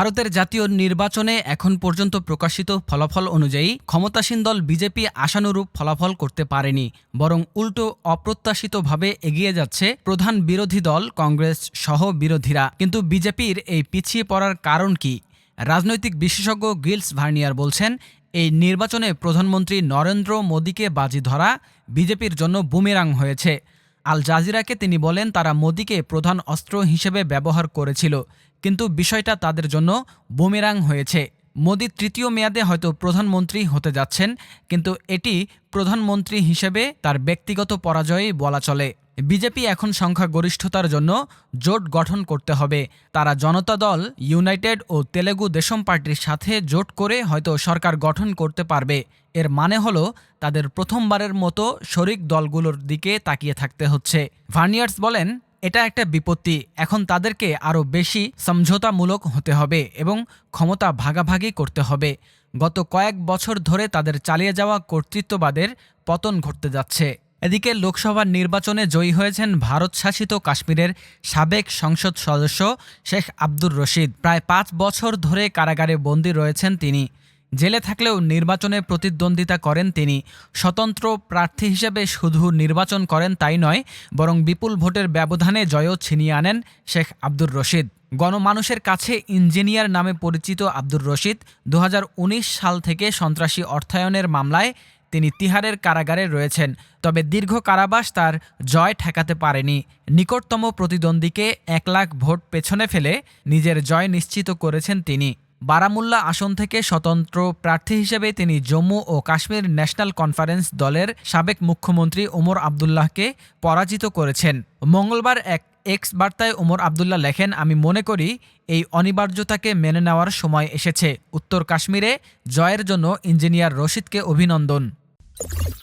ভারতের জাতীয় নির্বাচনে এখন পর্যন্ত প্রকাশিত ফলাফল অনুযায়ী ক্ষমতাসীন দল বিজেপি আশানুরূপ ফলাফল করতে পারেনি, বরং উল্টো অপ্রত্যাশিতভাবে এগিয়ে যাচ্ছে প্রধান বিরোধী দল কংগ্রেস সহ বিরোধীরা। কিন্তু বিজেপির এই পিছিয়ে পড়ার কারণ কি? রাজনৈতিক বিশেষজ্ঞ গিলস ভার্নিয়ার বলছেন, এই নির্বাচনে প্রধানমন্ত্রী নরেন্দ্র মোদীকে বাজি ধরা বিজেপির জন্য বুমেরাং হয়েছে। আল জাজিরাকে তিনি বলেন, তারা মোদীকে প্রধান অস্ত্র হিসেবে ব্যবহার করেছিল, কিন্তু বিষয়টা তাদের জন্য বুমেরাং হয়েছে। মোদি তৃতীয় মেয়াদে হয়তো প্রধানমন্ত্রী হতে যাচ্ছেন, কিন্তু এটি প্রধানমন্ত্রী হিসেবে তার ব্যক্তিগত পরাজয়ই বলা চলে। বিজেপি এখন সংখ্যাগরিষ্ঠতার জন্য জোট গঠন করতে হবে। তারা জনতা দল, ইউনাইটেড ও তেলেগু দেশম পার্টির সাথে জোট করে হয়তো সরকার গঠন করতে পারবে। এর মানে হলো তাদের প্রথমবারের মতো শরিক দলগুলোর দিকে তাকিয়ে থাকতে হচ্ছে। ভার্নিয়ার্স বলেন, এটা একটা বিপত্তি। এখন তাদেরকে আরও বেশি সমঝোতামূলক হতে হবে এবং ক্ষমতা ভাগাভাগি করতে হবে। গত কয়েক বছর ধরে তাদের চালিয়ে যাওয়া কর্তৃত্ববাদের পতন ঘটতে যাচ্ছে। এদিকে লোকসভা নির্বাচনে জয়ী হয়েছেন ভারত শাসিত কাশ্মীরের সাবেক সংসদ সদস্য শেখ আব্দুর রশিদ। প্রায় পাঁচ বছর ধরে কারাগারে বন্দী রয়েছেন তিনি। জেলে থাকলেও নির্বাচনে প্রতিদ্বন্দ্বিতা করেন তিনি। স্বতন্ত্র প্রার্থী হিসেবে শুধু নির্বাচন করেন তাই নয়, বরং বিপুল ভোটের ব্যবধানে জয়ও ছিনিয়ে আনেন শেখ আব্দুর রশিদ। গণমানুষের কাছে ইঞ্জিনিয়ার নামে পরিচিত আব্দুর রশিদ দু হাজার উনিশ সাল থেকে সন্ত্রাসী অর্থায়নের মামলায় তিনি তিহারের কারাগারে রয়েছেন, তবে দীর্ঘ কারাবাস তার জয় ঠেকাতে পারেনি। নিকটতম প্রতিদ্বন্দ্বীকে এক লাখ ভোট পেছনে ফেলে নিজের জয় নিশ্চিত করেছেন তিনি। বারামুল্লা আসন থেকে স্বতন্ত্র প্রার্থী হিসেবে তিনি জম্মু ও কাশ্মীর ন্যাশনাল কনফারেন্স দলের সাবেক মুখ্যমন্ত্রী ওমর আবদুল্লাহকে পরাজিত করেছেন। মঙ্গলবার এক এক্স বার্তায় ওমর আবদুল্লাহ লেখেন, আমি মনে করি এই অনিবার্যতাকে মেনে নেওয়ার সময় এসেছে। উত্তর কাশ্মীরে জয়ের জন্য ইঞ্জিনিয়ার রশিদকে অভিনন্দন। you